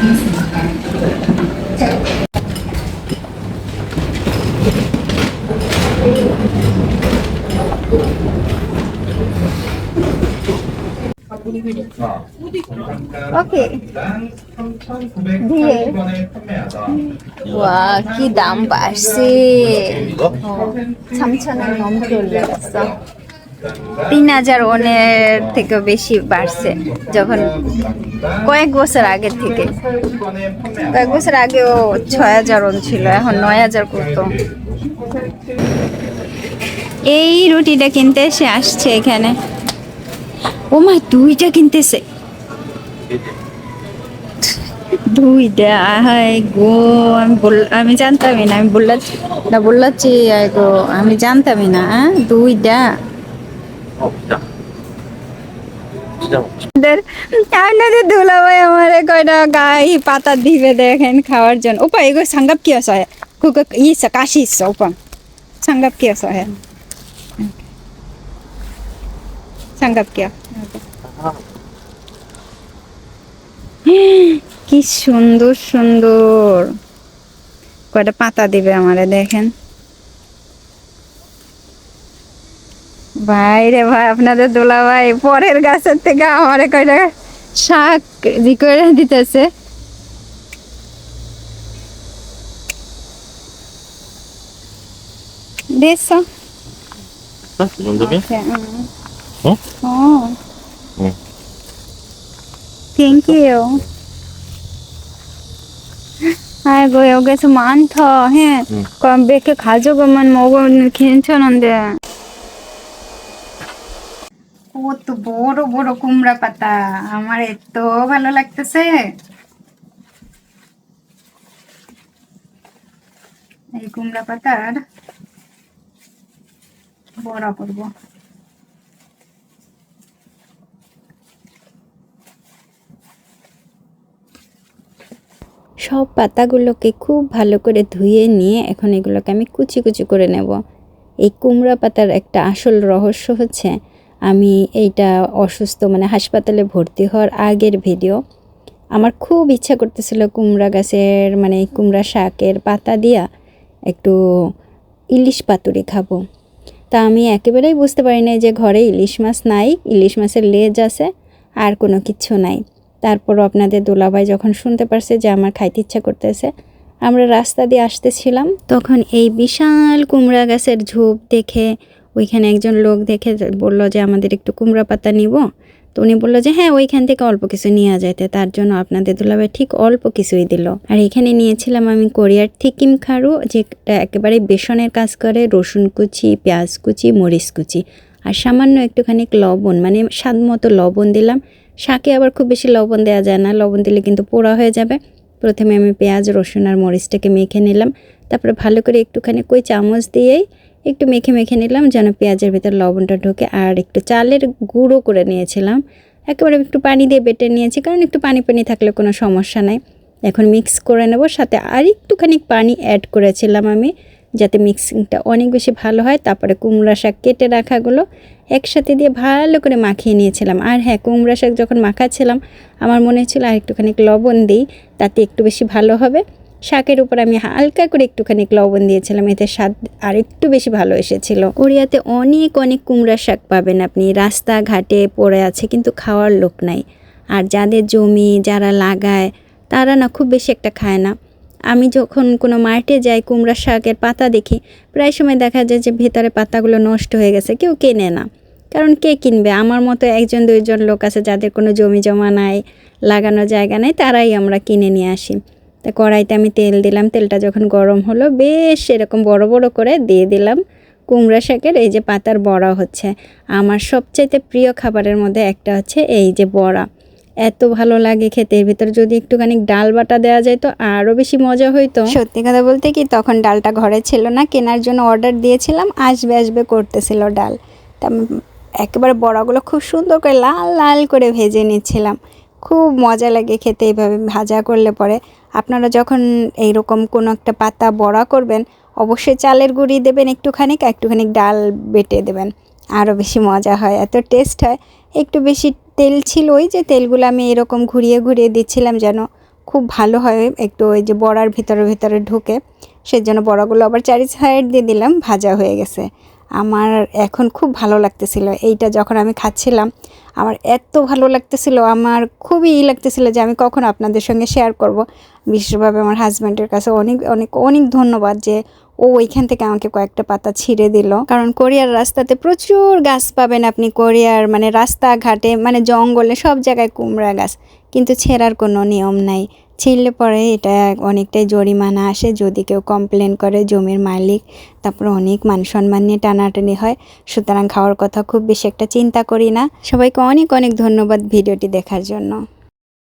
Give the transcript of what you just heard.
되었습니까? 자. 오케이. 네. 와, 기담 맛이. 어, 3,000원 넘게 올라갔어. তিন হাজার ওনের থেকে বেশি বাড়ছে, যখন কয়েক বছর আগের থেকে। কয়েক বছর আগেও ছয় হাজার ওন ছিল, এখন নয় হাজার করতো এই রুটিটা কিনতে এসে আসছে এখানে। ও মা দুইটা কিনতেছে। দুইটা হাই গো, আমি বল আমি জানতামই না, আমি বললাম না বললাম আমি জানতামই না হ্যাঁ? দুইটা। আপনাদের দুলাভাই আমার কয়টা গাই পাতা দিবে দেখেন খাওয়ার জন্য ওপা এগো সাঙ্গাপ কি আছে কুক ই কাশি ওপা সাঙ্গাপ কি আছে সাঙ্গাপ কি কি সুন্দর সুন্দর কয়টা পাতা দিবে আমারে দেখেন ভাই রে ভাই আপনাদের দোলা ভাই পরের গাছের থেকে আমার কয়টা শাক জি করে দিতেছে দেশ থ্যাংক ইউ আয় গো ওগে সমান থ হ্যাঁ কম বেকে খাজো গো মন মগো খেনছ নন্দে কত বড় বড় কুমড়া পাতা। আমার এত ভালো লাগতেছে। এই কুমড়া পাতার বড়া করব। সব পাতাগুলোকে খুব ভালো করে ধুয়ে নিয়ে এখন এগুলোকে আমি কুচি কুচি করে নেব। এই কুমড়া পাতার একটা আসল রহস্য হচ্ছে আমি এইটা অসুস্থ মানে হাসপাতালে ভর্তি হওয়ার আগের ভিডিও আমার খুব ইচ্ছা করতেছিল কুমড়া গাছের মানে কুমড়া শাকের পাতা দিয়া একটু ইলিশ পাতুরি খাব। তা আমি একেবারেই বুঝতে পারি না যে ঘরে ইলিশ মাছ নাই, ইলিশ মাছের লেজ আছে, আর কোনো কিছু নাই। তারপরও আপনাদের দোলাভাই যখন শুনতে পারছে যে আমার খাইতে ইচ্ছা করতেছে, আমরা রাস্তা দিয়ে আসতেছিলাম, তখন এই বিশাল কুমড়া গাছের ঝোপ দেখে ওইখানে একজন লোক দেখে বলল যে, আমাদের একটু কুমড়া পাতা নিব। তো উনি বলল যে হ্যাঁ ওইখান থেকে অল্প কিছু নিয়ে যাইতে। তার জন্য আপনাদের দুলাভাই ঠিক অল্প কিছুই দিল। আর এখানে নিয়েছিলাম আমি কোরিয়ার থিকিম খারু, যেটা একেবারে বেসনের কাজ করে, রসুন কুচি, পেঁয়াজ কুচি, মরিচ কুচি। আর সামান্য একটুখানি লবণ মানে স্বাদ মতো লবণ দিলাম। শাকে আবার খুব বেশি লবণ দেওয়া যায় না, লবণ দিলে কিন্তু পোড়া হয়ে যাবে। প্রথমে আমি পেঁয়াজ, রসুন আর মরিচটাকে মেখে নিলাম। তারপরে ভালো করে একটুখানি কই চামচ দিয়েই একটু মেখে মেখে নিলাম যেন পেঁয়াজের ভিতর লবণটা ঢোকে। আর একটু চালের গুঁড়ো করে নিয়েছিলাম। একেবারে একটু পানি দিয়ে বেটে নিয়েছি, কারণ একটু পানি পানি থাকলে কোনো সমস্যা নাই। এখন মিক্স করে নেব, সাথে আর একটুখানি পানি অ্যাড করেছিলাম আমি, যাতে মিক্সিংটা অনেক বেশি ভালো হয়। তারপরে কুমড়া শাক কেটে রাখাগুলো একসাথে দিয়ে ভালো করে মাখিয়ে নিয়েছিলাম। আর হ্যাঁ কুমড়া শাক যখন মাখাচ্ছিলাম, আমার মনে হচ্ছিল আর একটুখানি লবণ দিই, তাতে একটু বেশি ভালো হবে। শাকের উপর আমি হালকা করে একটুখানি লবণ দিয়েছিলাম, এতে স্বাদ আর একটু বেশি ভালো এসেছিল। কোরিয়াতে অনেক অনেক কুমড়া শাক পাবেন আপনি, রাস্তাঘাটে পড়ে আছে, কিন্তু খাওয়ার লোক নাই। আর যাদের জমি যারা লাগায়, তারা না খুব বেশি একটা খায় না। আমি যখন কোনো মার্টে যাই কুমড়া শাকের পাতা দেখি, প্রায় সময় দেখা যায় যে ভেতরে পাতাগুলো নষ্ট হয়ে গেছে, কেউ কেনে না। কারণ কে কিনবে? আমার মতো একজন, দুইজন লোক আছে যাদের কোনো জমি জমা নাই লাগানো জায়গা নাই, তারাই আমরা কিনে নিয়ে আসি। তা কড়াইতে আমি তেল দিলাম। তেলটা যখন গরম হলো, বেশ এরকম বড় বড় করে দিয়ে দিলাম। কুমড়া শাকের এই যে পাতার বড়া হচ্ছে, আমার সবচাইতে প্রিয় খাবারের মধ্যে একটা হচ্ছে এই যে বড়া। এত ভালো লাগে খেতে। এর ভিতরে যদি একটুখানি ডাল বাটা দেওয়া যায় তো আরও বেশি মজা হইতো। সত্যি কথা বলতে কি, তখন ডালটা ঘরে ছিল না। কেনার জন্য অর্ডার দিয়েছিলাম, আসবে আসবে করতেছিল ডাল। তা একেবারে বড়াগুলো খুব সুন্দর করে লাল লাল করে ভেজে নিচ্ছিলাম। খুব মজা লাগে খেতে এইভাবে ভাজা করলে পরে। আপনারা যখন এইরকম কোনো একটা পাতা বড়া করবেন, অবশ্যই চালের গুঁড়ি দেবেন একটুখানি একটুখানি ডাল বেটে দেবেন। আরও বেশি মজা হয়, এত টেস্ট হয়। একটু বেশি তেল ছিল ওই যে তেলগুলো আমি এরকম ঘুরিয়ে ঘুরিয়ে দিচ্ছিলাম যেন খুব ভালো হয়, একটু ওই যে বড়ার ভিতরে ভিতরে ঢুকে। সেই জন্য বড়াগুলো আবার চারি সাইড দিয়ে দিলাম, ভাজা হয়ে গেছে। আমার এখন খুব ভালো লাগতেছিল। এইটা যখন আমি খাচ্ছিলাম, আমার এত ভালো লাগতেছিল, আমার খুবই ই লাগতেছিল যে আমি কখন আপনাদের সঙ্গে শেয়ার করব। বিশেষভাবে আমার হাজব্যান্ডের কাছে অনেক অনেক অনেক ধন্যবাদ যে ও ওইখান থেকে আমাকে কয়েকটা পাতা ছিঁড়ে দিল। কারণ কোরিয়ার রাস্তাতে প্রচুর গাছ পাবেন আপনি, কোরিয়ার মানে রাস্তাঘাটে মানে জঙ্গলে সব জায়গায় কুমড়া গাছ। কিন্তু ছেঁড়ার কোনো নিয়ম নাই। ছিঁড়লে পরে এটা অনেকটাই জরিমানা আসে। যদি কেউ কমপ্লেন করে জমির মালিক, তারপরে অনেক মান সম্মান নিয়ে টানাটানি হয়। সুতরাং খাওয়ার কথা খুব বেশি একটা চিন্তা করি না। সবাইকে অনেক অনেক ধন্যবাদ ভিডিওটি দেখার জন্য।